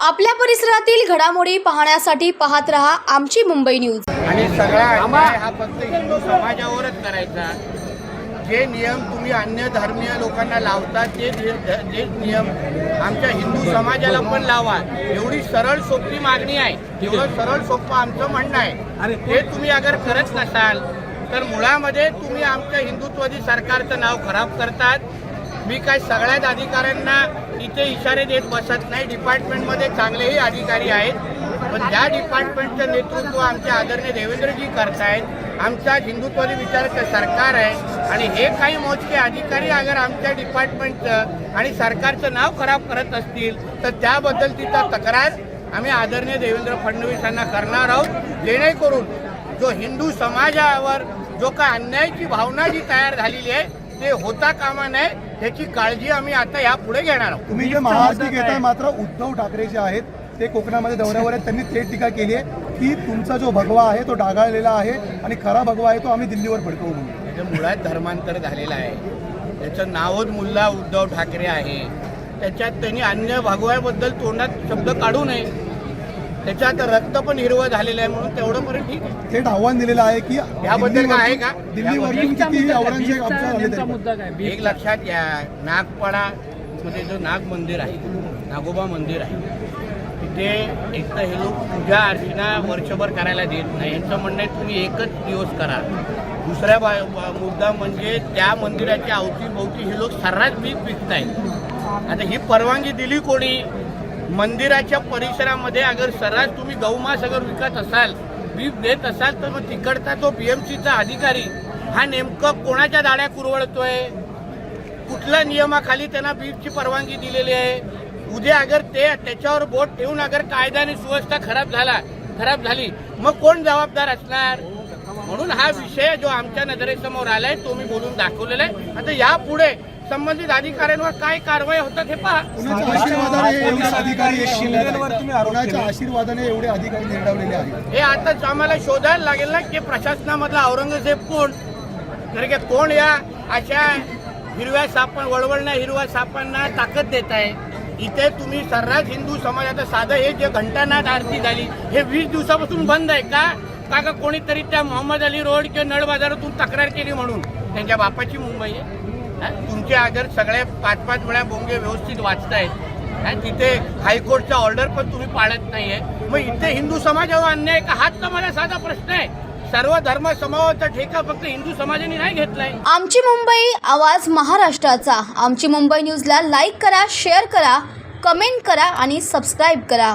आपल्या परिसरातील घडामोडी पाहण्यासाठी पाहत रहा आमची मुंबई न्यूज. आणि सगळा अन्याय हा फक्त हिंदू समाजावरच करायचा. जे नियम तुम्ही अन्य धर्मीय लोकांना लावता ते नियम आमच्या हिंदू समाजाला पण लावा. एवढी सरळ सोपी मागणी आहे. एवढं सरळ सोपं आमचं म्हणणं आहे. ते तुम्ही अगर करत नसाल तर मुळामध्ये तुम्ही आमच्या हिंदुत्वादी सरकारचं नाव खराब करतात. मी काय सगळ्याच अधिकाऱ्यांना इथे इशारे देत बसत नाही. डिपार्टमेंटमध्ये चांगलेही अधिकारी आहेत. पण त्या डिपार्टमेंटचं नेतृत्व आमचे आदरणीय देवेंद्रजी करतायत आमच्या हिंदुत्वादी विचाराचं सरकार आहे. आणि हे काही मोजके अधिकारी अगर आमच्या डिपार्टमेंटचं आणि सरकारचं नाव खराब करत असतील तर त्याबद्दल तिचा तक्रार आम्ही आदरणीय देवेंद्र फडणवीस यांना करणार आहोत. जेणेकरून जो हिंदू समाजावर जो काय अन्यायाची भावना जी तयार झालेली आहे ते होता कामा नये त्याची काळजी आम्ही आता यापुढे घेणार आहोत. तुम्ही जे महाआरती घेताय मात्र उद्धव ठाकरे जे आहेत. ते कोकणामध्ये दौऱ्यावर आहेत. त्यांनी थेट टीका केली आहे की तुमचा जो भगवा आहे तो डागाळलेला आहे आणि खरा भगवा आहे तो आम्ही दिल्लीवर फडकवू म्हणून. मुळात धर्मांतर झालेलं आहे. त्याचं नावच मुल्ला उद्धव ठाकरे आहे. त्याच्यात त्यांनी अन्य भगव्याबद्दल तोंडात शब्द काढू नये. त्याच्यात रक्त पण हिरवं झालेलं आहे म्हणून तेवढं पर्यंत ठीक आहे. थेट आव्हान दिलेलं आहे की याबद्दल काय आहे का? दिल्लीवरून झाले तरी एक लक्षात घ्या नागपाडा मध्ये जो नाग मंदिर आहे नागोबा मंदिर आहे तिथे एक तर हे लोक पूजा अर्चना वर्षभर करायला देत नाही. यांचं म्हणणं आहे तुम्ही एकच दिवस करा. दुसऱ्या बा मुद्दा म्हणजे त्या मंदिराच्या अवतीभोवती हे लोक सर्रास बीज विकतायत. आता ही परवानगी दिली कोणी? मंदिराच्या परिसरामध्ये अगर सर्रास तुम्ही गौमास अगर विकत असाल बीफ देत असाल तर मग तिकडचा तो बीएमसीचा अधिकारी हा नेमकं कोणाच्या दाड्या कुरवळतोय कुठल्या नियमाखाली त्यांना बीफची परवानगी दिलेली आहे? उद्या अगर ते त्याच्यावर बोट ठेवून अगर कायदा आणि सुव्यवस्था खराब झाला खराब झाली मग कोण जबाबदार असणार? म्हणून हा विषय जो आमच्या नजरेसमोर आलाय तो मी बोलून दाखवलेला आहे. आता यापुढे संबंधित अधिकाऱ्यांवर काय कारवाई होतात हे पहा. कुणाच्या आशीर्वादाने एवढे अधिकारी कुणाच्या आशीर्वादाने एवढे अधिकारी निर्डावलेले आहेत? हे आताच आम्हाला शोधायला लागेल ना की प्रशासनामधला औरंगजेब कोण? तर की कोण या? अशा हिरव्या सापण वळवळण्या हिरव्या सापांना ताकद देत आहे. इथे तुम्ही सर्रास हिंदू समाज आता साधं हे जे घंटानाथ आरती झाली हे वीस दिवसापासून बंद आहे का का कोणीतरी त्या मोहम्मद अली रोड किंवा नळ बाजारातून तक्रार केली म्हणून? त्यांच्या बापाची मुंबई आहे? तुमचे अगर सगळे पाच पाच वेळा बोंगे व्यवस्थित वाचतायत आणि तिथे हायकोर्टचा ऑर्डर पण तुम्ही पाळत नाहीये. मग इथे हिंदू समाजावर अन्याय का? हाच तर मला साधा प्रश्न आहे. सर्व धर्म समूहाचा ठेका फक्त हिंदू समाजाने नाही घेतलाय. आमची मुंबई आवाज महाराष्ट्राचा. आमची मुंबई न्यूजला लाईक करा शेअर करा कमेंट करा आणि सबस्क्राईब करा.